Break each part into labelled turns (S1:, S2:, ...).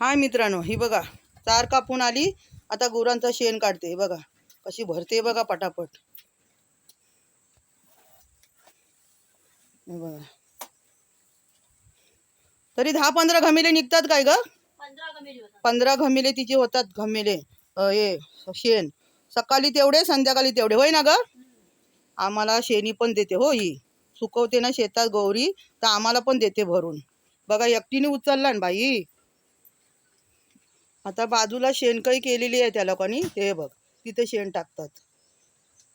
S1: हाय मित्रांनो ही बघा चार कापून आली आता गुरांचं शेण काढते बघा कशी भरते बघा पटापट. बघा. तरी दहा पंधरा घमेले निघतात काय ग?
S2: पंधरा
S1: घमेले तिचे होतात घमेले हे शेण. सकाळी तेवढे संध्याकाळी तेवढे होय ना ग? आम्हाला शेणी पण देते हो ही. सुकवते ना शेतात गौरी तर आम्हाला पण देते भरून. बघा एकटीने उचलला ना बाई. आता बाजूला शेणकळी केलेली आहे त्या लोकांनी. ते बघ तिथे शेण टाकतात.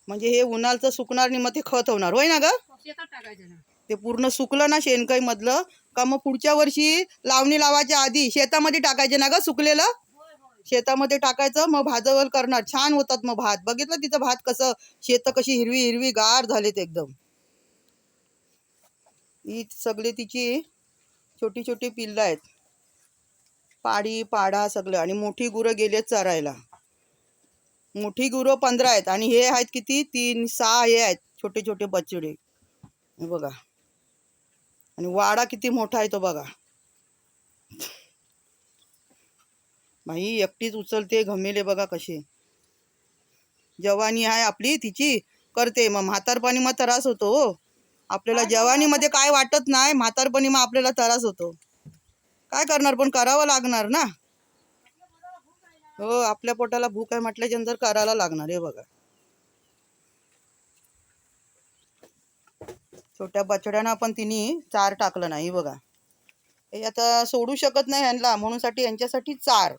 S1: म्हणजे हे उन्हाळचं सुकणार नाही मग ते खत होणार. होय ना ग?
S2: शेतात टाकायचं ना.
S1: ते पूर्ण सुकलं ना शेणकाई मधलं का मग पुढच्या वर्षी लावणी लावायच्या आधी शेतामध्ये टाकायचे ना ग सुकलेलं? शेतामध्ये टाकायचं मग भाजवल करणार. छान होतात मग भात. बघितलं तिचं भात कसं शेत कशी हिरवी हिरवी गार झालेत एकदम. ही सगळी तिची छोटी छोटी पिल्लं आहेत. पाडी पाडा सगळं. आणि मोठी गुरं गेलेत चरायला. मोठी गुरं पंधरा आहेत. आणि हे आहेत किती? तीन सहा हे आहेत. छोटे छोटे बछडे. हे बघा. आणि वाडा किती मोठा आहे तो बघा. बाई एकटीच उचलते घमेले बघा कसे. जवानी आहे आपली तिची. करते. मग म्हातारपणी मग त्रास होतो हो. आपल्याला जवानीमध्ये काय वाटत नाही म्हातारपणी मग आपल्याला त्रास होतो. काय करणार? पण करावं लागणार ना? हो आपल्या पोटाला भूक आहे म्हटल्याच्यानंतर करायला लागणार हे बघा. छोट्या बछड्यांना पण तिने चार टाकलं नाही बघा. हे आता सोडू शकत नाही ह्यांना म्हणून साठी यांच्यासाठी चार.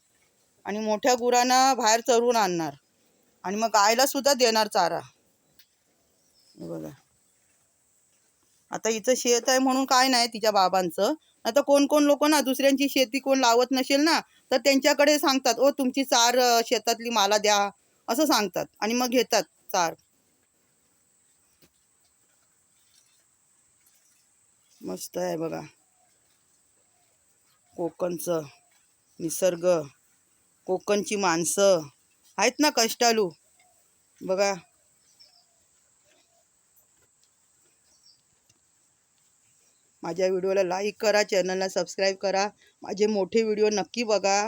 S1: आणि मोठ्या गुरांना बाहेर चरून आणणार. आणि मग गायला सुद्धा देणार चारा. बघा. आता हिचं शेत आहे म्हणून काय नाही तिच्या बाबांचं. आता कोण कोण लोक ना दुसऱ्यांची शेती कोण लावत नसेल ना तर त्यांच्याकडे सांगतात ओ तुमची चार शेतातली मला द्या असं सांगतात आणि मग घेतात चार. मस्त आहे बघा. कोकणचं निसर्ग कोकणची माणसं. आहेत ना कष्टालू? बघा. माझ्या व्हिडिओला लाईक करा चॅनलला सबस्क्राईब करा. माझे मोठे व्हिडिओ नक्की बघा.